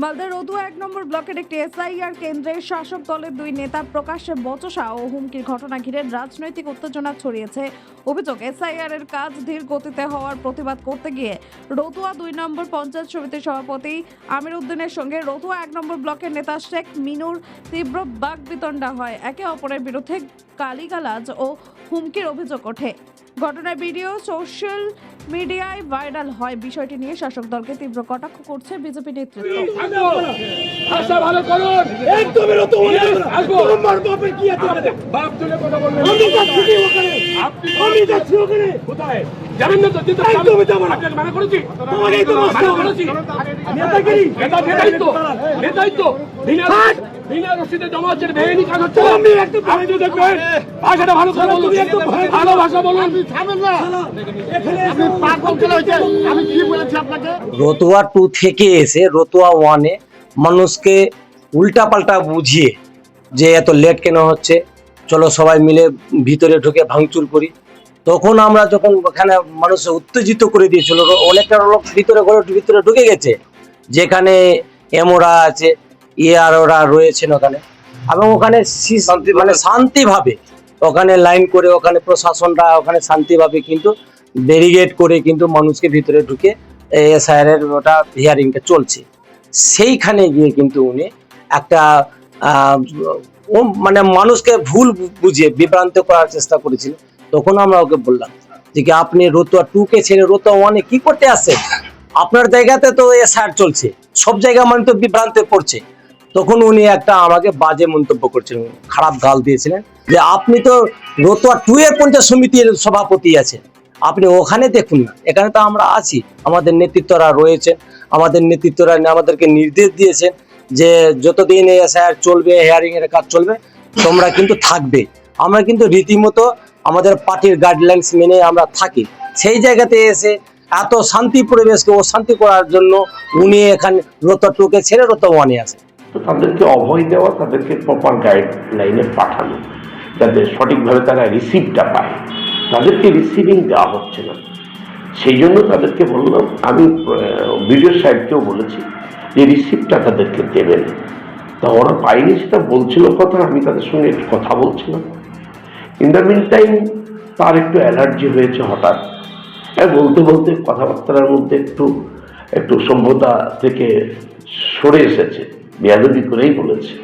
মালদার রদু এক নম্বর ব্লকের একটি এসআইআর কেন্দ্রে শাসক দলের দুই নেতা প্রকাশ্যে বচসা ও হুমকির ঘটনা ঘিরে রাজনৈতিক উত্তেজনা ছড়িয়েছে। অভিযোগ, এসআইআর এর কাজ ধীর গতিতে হওয়ার প্রতিবাদ করতে গিয়ে রতুয়া দুই নম্বর পঞ্চায়েত সমিতির সভাপতি আমির উদ্দিনের সঙ্গে রতুয়া এক নম্বর ব্লকের নেতা শেখ মিনুর তীব্র বাগবিতণ্ডা হয়। একে অপরের বিরুদ্ধে কালিগালাজ ও হুমকির অভিযোগ ওঠে। ঘটনার ভিডিও সোশ্যাল মিডিয়ায় ভাইরাল হয় বিষয়টি নিয়ে শাসক দলকে তীব্র কটাক্ষ করছে বিজেপি নেতৃত্ব। ভালো করো না। কি আমি কি আমি না তো কিন্তু একদমই যাব না। আপনাকে মানা করেছি। তো করেছি। নেতাগিরি। নেতা নেতাই তো নেতাই তো বিনা থাক। বিনা রসিদে জমা হচ্ছে কাজ হচ্ছে। তুমি একদম আপনি দেখবেন ভাষাটা ভালো করে বলুন। ভয়- ভালো ভাষা বলুন। এখানে এসে রতুয়া টু থেকে এসে রতুয়া ওয়ানে মানুষকে উল্টাপাল্টা বুঝিয়ে যে এত লেট কেন হচ্ছে? চলো সবাই মিলে ভিতরে ঢুকে ভাঙচুর করি। তখন আমরা যখন ওখানে মানুষ উত্তেজিত করে দিয়েছিল অনেকটা লোক ভিতরে ঘরের ভিতরে ঢুকে গেছে যেখানে এমোরা আছে ইয়ার ওরা রয়েছেন ওখানে। এবং ওখানে মানে শান্তিভাবে ওখানে লাইন করে ওখানে প্রশাসনরা ওখানে শান্তিভাবে কিন্তু ব্যারিগেড করে কিন্তু মানুষকে ভিতরে ঢুকে এসআইআর এর ওটা হিয়ারিংটা চলছে। সেইখানে গিয়ে কিন্তু উনি একটা মানে মানুষকে ভুল বুঝিয়ে বিভ্রান্ত করার চেষ্টা করেছিল তখন আমরা ওকে বললাম যে কি আপনি রতুয়া টু কে ছেড়ে রতুয়া ওয়ানে কি করতে আসছেন? আপনার জায়গাতে তো এসআইআর চলছে। সব জায়গা মানে তো বিভ্রান্তে পড়ছে। তখন উনি একটা আমাকে বাজে মন্তব্য করছিলেন খারাপ গাল দিয়েছিলেন যে আপনি তো রতুয়া টু এর পঞ্চায়েত সমিতির সভাপতি আছেন। আপনি ওখানে দেখুন না। এখানে তো আমরা আছি। আমাদের নেতৃত্বরা রয়েছে আমাদের নেতৃত্বরা আমাদেরকে নির্দেশ দিয়েছেন যে যতদিন এসআইআর চলবে হেয়ারিং এর কাজ চলবে, তোমরা কিন্তু থাকবে। আমরা কিন্তু রীতিমতো আমাদের পার্টির গাইডলাইন্স মেনে আমরা থাকি। সেই জায়গাতে এসে এত শান্তি পরিবেশকে অশান্তি করার জন্য উনি এখানে রত টুকে ছেড়ে রত ওয়ানে আসে। তো তাদেরকে অভয় দেওয়া, তাদেরকে প্রপার গাইডলাইনে পাঠানো, যাতে সঠিকভাবে তারা রিসিভটা পায়। তাদেরকে রিসিভিং দেওয়া হচ্ছে না। সেই জন্য তাদেরকে বললাম, আমি ভিডিও সাহেবকেও বলেছি যে রিসিপ্টটা তাদেরকে দেবেন। তা ওরা পাইনি সেটা বলছিল কথা, আমি তাদের সঙ্গে কথা বলছিলাম। ইন দ্য মিন টাইম তার একটু অ্যালার্জি হয়েছে হঠাৎ। হ্যাঁ বলতে বলতে কথাবার্তার মধ্যে একটু একটু সভ্যতা থেকে সরে এসেছে। বেয়াদবি করেই বলেছে।